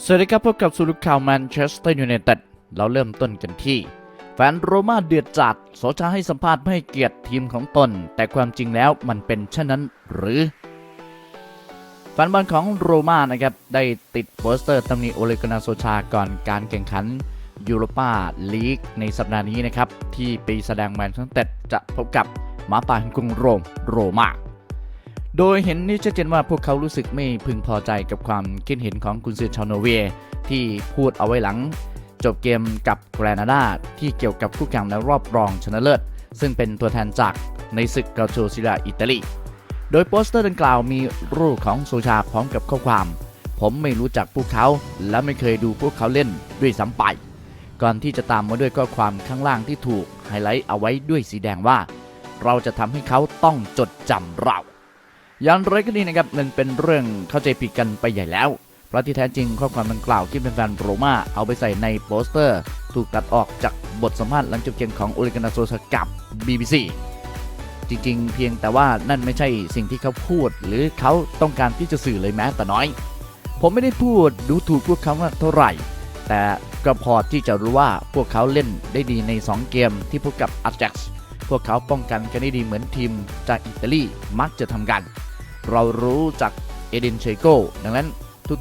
สวัสดีครับพบกับสุรุข่าวแมนเชสเตอร์ยูไนเต็ดเราเริ่มต้นกันที่ แฟนโรม่าเดือดจัดโซชาให้สัมภาษณ์ไม่ให้เกียรติทีมของตน แต่ความจริงแล้วมันเป็นเช่นนั้นหรือแฟนบอลของโรม่านะครับได้ติดโปสเตอร์ตำหนิโอเลกนาโซชาก่อนการแข่งขันยูโรปาลีกในสัปดาห์นี้นะครับ ที่ปีแสดงแมนเชสเตอร์จะพบกับหมาป่าแห่งกรุงโรมโรม่า โดยเห็นนี่ชัดเจนว่าพวกเขารู้สึกไม่พึงพอใจกับความคิดเห็นของกุนซือชาวโนเวย์ที่พูดเอาไว้หลัง จบเกมกับแกรนาดาที่เกี่ยวกับคู่แข่งในรอบรองชนะเลิศ ซึ่งเป็นตัวแทนจากในศึกเกาโชซิลาอิตาลี โดยโปสเตอร์ดังกล่าวมีรูปของโซชาพร้อมกับข้อความ ผมไม่รู้จักพวกเขา และไม่เคยดูพวกเขาเล่นด้วยซ้ำไปก่อนที่จะตามมาด้วยข้อความข้างล่างที่ถูกไฮไลท์เอาไว้ด้วยสีแดงว่า เราจะทำให้เขาต้องจดจำเรา อย่างไรก็ดีนะครับมันเป็นเรื่องเข้าใจผิดกันไปใหญ่แล้วเพราะที่แท้จริงข้อความดังกล่าวที่เป็นแฟนโรม่าเอาไปใส่ในโปสเตอร์ ถูกตัดออกจากบทสัมภาษณ์หลังจบเกมของโอเลกานาโซสกับ BBC จริงๆ เพียงแต่ว่านั่นไม่ใช่สิ่งที่เขาพูด หรือเขาต้องการที่จะสื่อเลยแม้แต่น้อย ผมไม่ได้พูดดูถูกพวกเขาเท่าไหร่ แต่ก็พอที่จะรู้ว่าพวกเขาเล่นได้ดีใน 2 เกมที่พบกับอาจักซ์พวกเขาป้องกันกันได้ดีเหมือนทีมจากอิตาลีมักจะทำกัน เรารู้จากเอเดนเชโกดังนั้น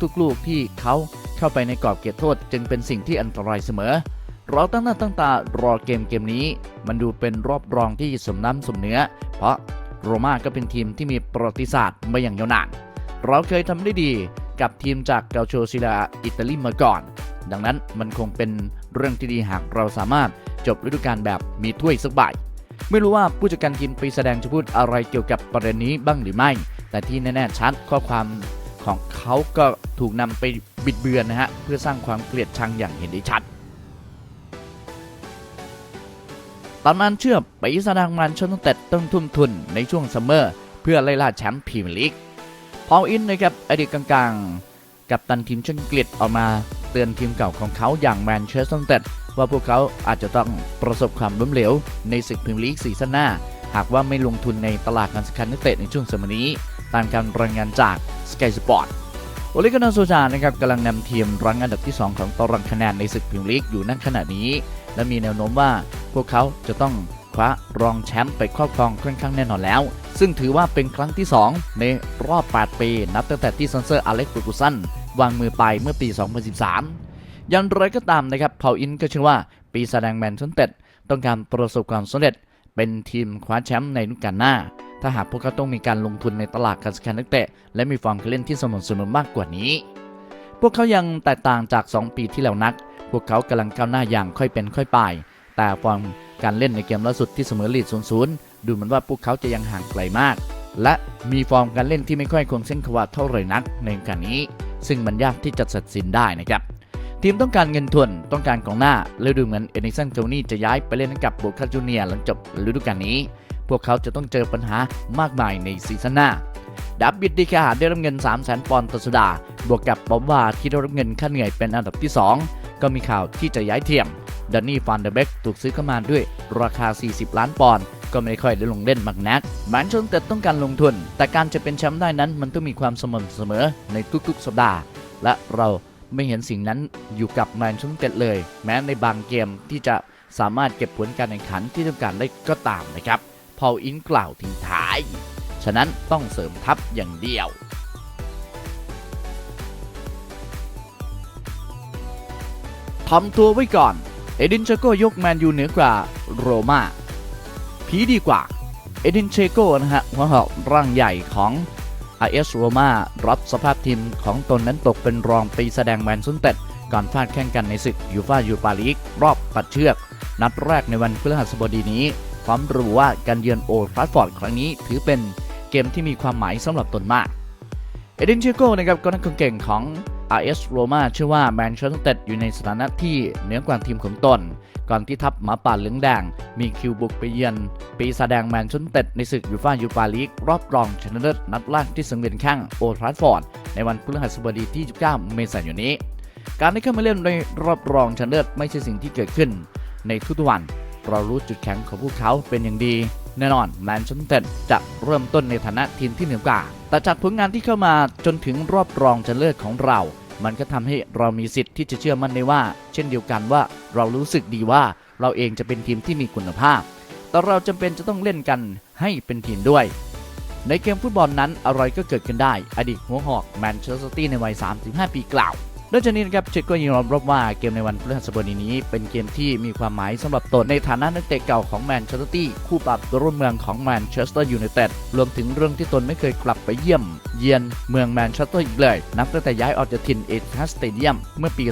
ทุกๆ ลูกที่เขาเข้าไปในกรอบเขตโทษ จึงเป็นสิ่งที่อันตรายเสมอ เราตั้งหน้าตั้งตารอเกมเกมนี้ มันดูเป็นรอบรองที่สมน้ำสมเนื้อ เพราะโรม่าก็เป็นทีมที่มีประวัติศาสตร์มาอย่างยาวนาน เราเคยทำได้ดีกับทีมจากเกาโชซิลาอิตาลีมาก่อน ดังนั้นมันคงเป็นเรื่องที่ดีหากเราสามารถจบฤดูกาลแบบมีถ้วยสักใบไม่รู้ว่าผู้จัดการทีมไปแสดงจะพูดอะไรเกี่ยวกับประเด็นนี้บ้างหรือไม่ แต่ที่แน่ๆชัดข้อความของเขาก็ถูกนำไปบิดเบือนนะฮะ เพื่อสร้างความเกลียดชังอย่างเห็นได้ชัดตอนมันเชื่อไปแสดงมันชนตั้งแต่ต้องทุ่มทุนในช่วงซัมเมอร์ เพื่อไล่ล่าแชมป์พรีเมียร์ลีกพอลอินนะครับอดีตกลางๆ กับตันทีมชนกฤษออกมาเตือนทีมเก่าของเขาอย่างแมนเชสเตอร์ยูไนเต็ดว่าพวกเขาอาจจะต้องประสบความล้มเหลวในศึกพรีเมียร์ลีกซีซั่นหน้า หากว่าไม่ลงทุนในตลาดการซื้อขายนักเตะในช่วงสมัยนี้ ตามการรายงานจาก Sky Sport โอเลกานาโซจานะครับกำลังนำทีมรั้งอันดับที่ 2 ของตารางคะแนนในศึกพรีเมียร์ลีกอยู่ณขณะนี้ และมีแนวโน้มว่าพวกเขาจะต้องคว้ารองแชมป์ไปครอบครองค่อนข้างแน่นอนแล้ว ซึ่งถือว่าเป็นครั้งที่ 2 ในรอบ 8 ปี นับตั้งแต่ที่ซอนเซอร์อเล็กซ์ฟูกุสันวางมือไปเมื่อปี 2013 อย่างไรก็ตามนะครับเผาอินก็เชื่อว่าปีแสดงแมนชสเต็ดต้องการประสบความสำเร็จ เป็นทีมคว้าแชมป์ในฤดูกาลหน้า ถ้าหากพวกเขาต้องมีการลงทุนในตลาดการซื้อขายนักเตะ และมีฟอร์มการเล่นที่สม่ำเสมอมากกว่านี้ พวกเขายังแตกต่างจาก 2 ปีที่แล้วนัก พวกเขากำลังก้าวหน้าอย่างค่อยเป็นค่อยไป แต่ฟอร์มการเล่นในเกมล่าสุดที่เสมอลีด0-0 ดูเหมือนว่าพวกเขาจะยังห่างไกลมาก และมีฟอร์มการเล่นที่ไม่ค่อยคงเส้นขวาเท่าไหร่นัก ในการนี้ ซึ่งมันยากที่จะตัดสินได้นะครับทีมต้องการเงินทุนต้องการกองหน้าและดูเหมือนเอนิสันโจนี่จะย้ายไปเล่นกับโบคาจูเนียหลังจบฤดูกาลนี้ พวกเขาจะต้องเจอปัญหามากมายในซีซั่นหน้าดับบิดดีคาได้รับเงิน 3 0 0 0 0ปอนด์ต่อสัปดาห์บวกกับบ๊อบวาที่ได้รับเงินค่าเหนื่อยเป็นอันดับที่ 2 ก็มีข่าวที่จะย้ายเทียมดันนี่ฟานเดอร์เบกถูกซื้อเข้ามาด้วยราคา 40 ล้านปอนด์ก็ไม่ค่อยได้ลงเล่นมากนักแมนเชสเตอร์ต้องการลงทุน แต่การจะเป็นแชมป์ได้นั้นมันต้องมีความสม่ำเสมอในทุกๆ สัปดาห์ และเราไม่เห็นสิ่งนั้นอยู่กับแมนเชสเตอร์เลย แม้ในบางเกมที่จะสามารถเก็บผลการแข่งขันที่ต้องการได้ก็ตามนะครับ พอลอินกล่าวทิ้งท้าย ฉะนั้นต้องเสริมทัพอย่างเดียว ทำตัวไว้ก่อน เอดินเชโกยกแมนยูเหนือกว่าโรม่าผีดีกว่า เอดินเชโกนะฮะหัวหอกร่างใหญ่ของ IS โรม่ารับสภาพทีมของตนนั้นตกเป็นรองปีแสดงแมนซุนเต็ดก่อนฟาดแข่งกันในศึกยูฟายูปาลีกรอบปัดเชือก นัดแรกในวันพฤหัสบดีนี้ พร้อมระบุว่าการเยือนโอลด์ทราฟฟอร์ดครั้งนี้ถือเป็นเกมที่มีความหมายสำหรับตนมาก เอดินเชโกนะครับก็นักเก่งของ RS Roma เชื่อว่าแมนเชสเตอร์อยู่ในสถานะที่เหนือกว่าทีมของตน ก่อนที่ทัพหมาป่าเหลืองแดง มีคิวบุกไปเยือนปีแสดงแมนเชสเตอร์ในศึกยูฟ่ายูปาลีกรอบรองชนะเลิศนัดแรกที่สังเวียนแข้งโอลด์ทราฟฟอร์ดในวันพฤหัสบดีที่ 29 เมษายนนี้ การได้เข้ามาเล่นในรอบรองชนะเลิศไม่ใช่สิ่งที่เกิดขึ้นในทุกๆวัน เรารู้จุดแข็งของพวกเขาเป็นอย่างดี แน่นอนแมนเชสเตอร์จะเริ่มต้นในฐานะทีมที่เหนือกว่า แต่จากผลงานที่เข้ามาจนถึงรอบรองชนะเลิศของเรา มันก็ทำให้เรามีสิทธิ์ที่จะเชื่อมั่นได้ว่า เช่นเดียวกันว่าเรารู้สึกดีว่าเราเองจะเป็นทีมที่มีคุณภาพ แต่เราจำเป็นจะต้องเล่นกันให้เป็นทีมด้วยในเกมฟุตบอลนั้นอะไรก็เกิดขึ้นได้ อดีตหัวหอกแมนเชสเตอร์ซิตี้ในวัย 35 ปีกล่าว นอกจากนี้นะครับเชคก็ยอมรับว่าเกมในวันพฤหัสบดีนี้ เป็นเกมที่มีความหมายสำหรับตนในฐานะนักเตะเก่าของแมนเชสเตอร์ตี้คู่ปรับร่วมเมืองของแมนเชสเตอร์ยูไนเต็ดรวมถึงเรื่องที่ตนไม่เคยกลับไปเยี่ยม เยียนเมืองแมนเชสเตอร์อีกเลย นับตั้งแต่ย้ายออกจากถิ่นเอทิฮัสสเตเดียมเมื่อปี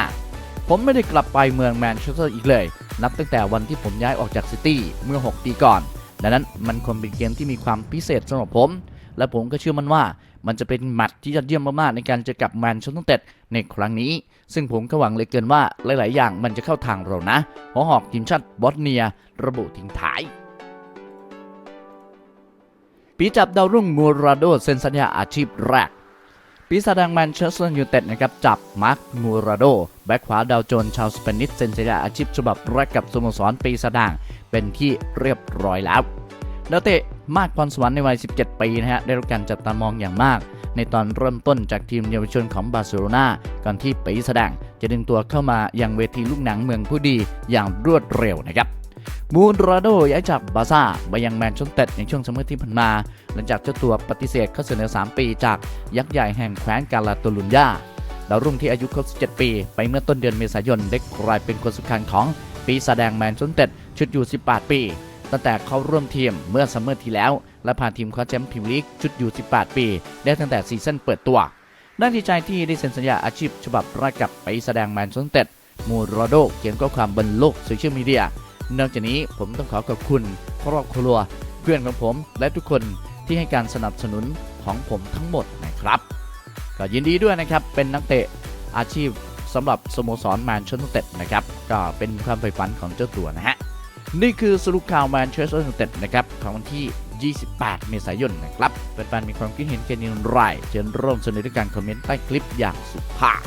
2015 ผมไม่ได้กลับไปเมืองแมนเชสเตอร์อีกเลย นับตั้งแต่วันที่ผมย้ายออกจากซิตี้เมื่อ 6 ปีก่อนดังนั้นมันคงเป็นเกมที่มีความพิเศษสำหรับผม และผมก็เชื่อมันว่า มันจะเป็นแมตช์ที่ยอดเยี่ยมมากๆในการเจอกับแมนเชสเตอร์เต็ดในครั้งนี้ ซึ่งผมก็หวังเลยเกินว่าหลาย ๆ อย่างมันจะเข้าทางเรานะหัวหอกทีมชาติบอสเนีย ระบุทิ้งท้ายปีจับดาวรุ่งมูราโดเซ็นสัญญาอาชีพแรกปีศาจแดงแมนเชสเตอร์ยูไนเต็ดนะครับจับมาร์คมูราโด แบ็คขวาดาวโจน์ชาวสเปนิชเซ็นสัญญาอาชีพฉบับแรกกับสโมสรปีศาจแดงเป็นที่เรียบร้อยแล้วดาวเตะ มากพรสวรรค์ในวัย 17 ปีนะฮะได้รับการจับตามองอย่างมาก ในตอนเริ่มต้นจากทีมเยาวชนของบาร์เซโลนาก่อนที่ปีศาจแดงจะดึงตัวเข้ามายังเวทีลูกหนังเมืองผู้ดีอย่างรวดเร็วนะครับมูนราโดย้ายจากบาซ่าไปยังแมนเชสเตอร์ในช่วงซัมเมอร์ที่ผ่านมา หลังจากเจ้าตัวปฏิเสธข้อเสนอ 3 ปีจากยักษ์ใหญ่แห่งแคว้นกาลาโตลุญญาดาวรุ่งที่อายุครบ 17 ปี ไปเมื่อต้นเดือนเมษายนได้กลายเป็นคนสำคัญของปีศาจแดงแมนเชสเตอร์ชุดอยู่ 18 ปี ตั้งแต่เขาร่วมทีมเมื่อซัมเมอร์ที่แล้ว และพาทีมคว้าแชมป์พรีเมียร์ลีกชุดอยู่ 18 ปี ได้ตั้งแต่ซีซั่นเปิดตัวน่าดีใจที่ได้เซ็นสัญญาอาชีพฉบับแรกกับไปีศาจแดงแมนเชสเตอร์มูรโดเขียนข้อความบนโลกโซเชียลมีเดียนอกจากนี้ผมต้องขอขอบคุณครอบครัวเพื่อนของผมและทุกคนที่ให้การสนับสนุนของผมทั้งหมดนะครับก็ยินดีด้วยนะครับเป็นนักเตะอาชีพสำหรับสโมสรแมนเชสเตอร์ยูไนเต็ดนะครับก็เป็นความใฝ่ฝันของเจ้าตัวนะฮะ นี่คือสรุปข่าวแมนเชสเตอร์ยูไนเต็ดนะครับของวันที่ 28 เมษายนนะครับแฟนๆมีความคิดเห็นกันอย่างไรเชิญร่วมสนุกด้วยการคอมเมนต์ใต้คลิปอย่างสุภาพ